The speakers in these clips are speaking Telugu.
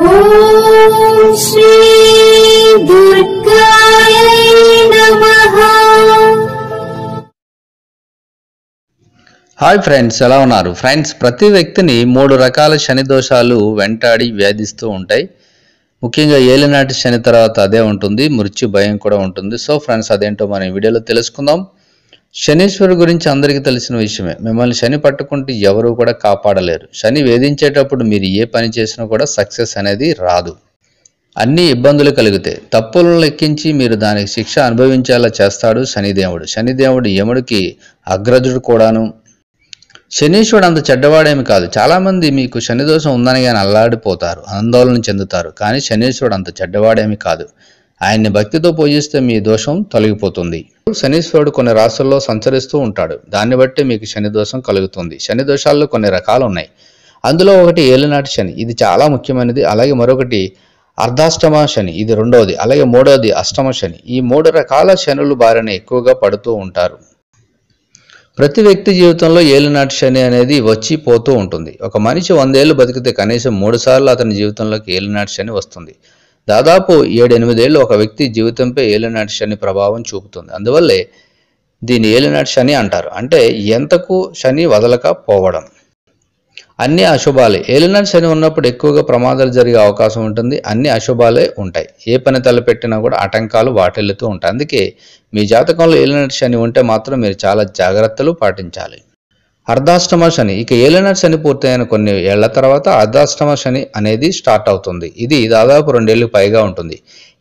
ॐ श्री दुर्गायै नमः హాయ్ ఫ్రెండ్స్ ఎలా ఉన్నారు ఫ్రెండ్స్ ప్రతి వ్యక్తిని మూడు రకాల శని దోషాలు వెంటాడి వ్యాధిస్తూ ఉంటాయి ముఖ్యంగా ఏలినాటి శని తర్వాత అదే ఉంటుంది మృత్యు భయం కూడా ఉంటుంది సో ఫ్రెండ్స్ అదేంటో మనం ఈ వీడియోలో తెలుసుకుందాం శనీశ్వరు గురించి అందరికీ తెలిసిన విషయమే. మిమ్మల్ని శని పట్టుకుంటే ఎవరూ కూడా కాపాడలేరు. శని వేధించేటప్పుడు మీరు ఏ పని చేసినా కూడా సక్సెస్ అనేది రాదు. అన్ని ఇబ్బందులు కలుగుతాయి తప్పులను లెక్కించి మీరు దానికి శిక్ష అనుభవించేలా చేస్తాడు శనిదేవుడు. శనిదేవుడు యముడికి అగ్రజుడు కూడాను. శనీశ్వరుడు అంత చెడ్డవాడేమి కాదు. చాలామంది మీకు శని దోషం ఉందని కానీ అల్లాడిపోతారు ఆందోళన చెందుతారు. కానీ శనీశ్వరుడు అంత చెడ్డవాడేమి కాదు. ఆయన్ని భక్తితో పూజిస్తే మీ దోషం తొలగిపోతుంది. శనీశ్వరుడు కొన్ని రాసుల్లో సంచరిస్తూ ఉంటాడు. దాన్ని బట్టి మీకు శని దోషం కలుగుతుంది. శని దోషాల్లో కొన్ని రకాలు ఉన్నాయి అందులో ఒకటి ఏలినాటి శని. ఇది చాలా ముఖ్యమైనది. అలాగే మరొకటి అర్ధాష్టమ శని. ఇది రెండవది అలాగే మూడవది అష్టమ శని. ఈ మూడు రకాల శనులు బారిన ఎక్కువగా పడుతూ ఉంటారు. ప్రతి వ్యక్తి జీవితంలో ఏలినాటి శని అనేది వచ్చి పోతూ ఉంటుంది. ఒక మనిషి వందేళ్ళు బతికితే కనీసం మూడు సార్లు అతని జీవితంలోకి ఏలినాటి శని వస్తుంది. దాదాపు ఏడెనిమిదేళ్ళు ఒక వ్యక్తి జీవితంపై ఏలినాటి శని ప్రభావం చూపుతుంది. అందువల్లే దీన్ని ఏలినాటి శని అంటారు. అంటే ఎంతకు శని వదలక పోవడం. అన్ని అశుభాలే. ఏలినాటి శని ఉన్నప్పుడు ఎక్కువగా ప్రమాదాలు జరిగే అవకాశం ఉంటుంది. అన్ని అశుభాలే ఉంటాయి. ఏ పని తలపెట్టినా కూడా ఆటంకాలు వాటిల్లుతూ ఉంటాయి. అందుకే మీ జాతకంలో ఏలినాటి శని ఉంటే మాత్రం మీరు చాలా జాగ్రత్తలు పాటించాలి. అర్ధాష్టమ శని. ఇక ఏలినాటి శని పూర్తయిన కొన్ని ఏళ్ళ తర్వాత అర్ధాష్టమ శని అనేది స్టార్ట్ అవుతుంది. ఇది దాదాపు రెండేళ్ళకు పైగా ఉంటుంది.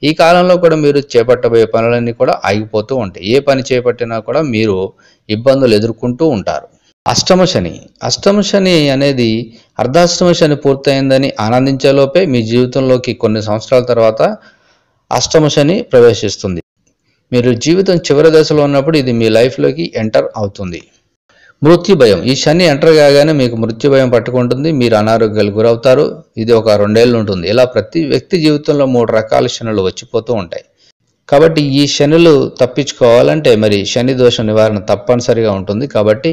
ఈ కాలంలో కూడా మీరు చేపట్టబోయే పనులన్నీ కూడా ఆగిపోతూ ఉంటాయి. ఏ పని చేపట్టినా కూడా మీరు ఇబ్బందులు ఎదుర్కొంటూ ఉంటారు. అష్టమ శని. అష్టమ శని అనేది అర్ధాష్టమ శని పూర్తయిందని ఆనందించేలోపే మీ జీవితంలోకి కొన్ని సంవత్సరాల తర్వాత అష్టమ శని ప్రవేశిస్తుంది. మీరు జీవితం చివరి దశలో ఉన్నప్పుడు ఇది మీ లైఫ్లోకి ఎంటర్ అవుతుంది. మృత్యు భయం. ఈ శని ఎంటర్ కాగానే మీకు మృత్యు భయం పట్టుకుంటుంది మీరు అనారోగ్యాలు గురవుతారు. ఇది ఒక రెండేళ్ళు ఉంటుంది. ఇలా ప్రతి వ్యక్తి జీవితంలో మూడు రకాల శనులు వచ్చిపోతూ ఉంటాయి. కాబట్టి ఈ శనులు తప్పించుకోవాలంటే మరి శని దోష నివారణ తప్పనిసరిగా ఉంటుంది. కాబట్టి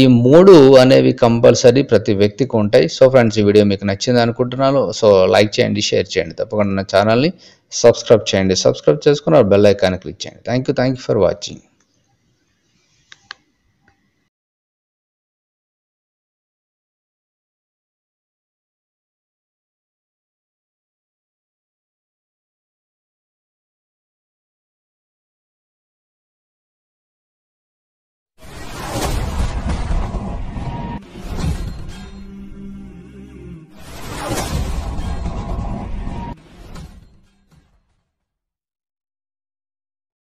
ఈ మూడు అనేవి కంపల్సరీ ప్రతి వ్యక్తికి ఉంటాయి. సో ఫ్రెండ్స్ ఈ వీడియో మీకు నచ్చింది అనుకుంటున్నాను. సో లైక్ చేయండి షేర్ చేయండి. తప్పకుండా నా ఛానల్ని సబ్స్క్రైబ్ చేయండి. సబ్స్క్రైబ్ చేసుకుని బెల్ ఐకాన్ క్లిక్ చేయండి. Thank you thank you for watching.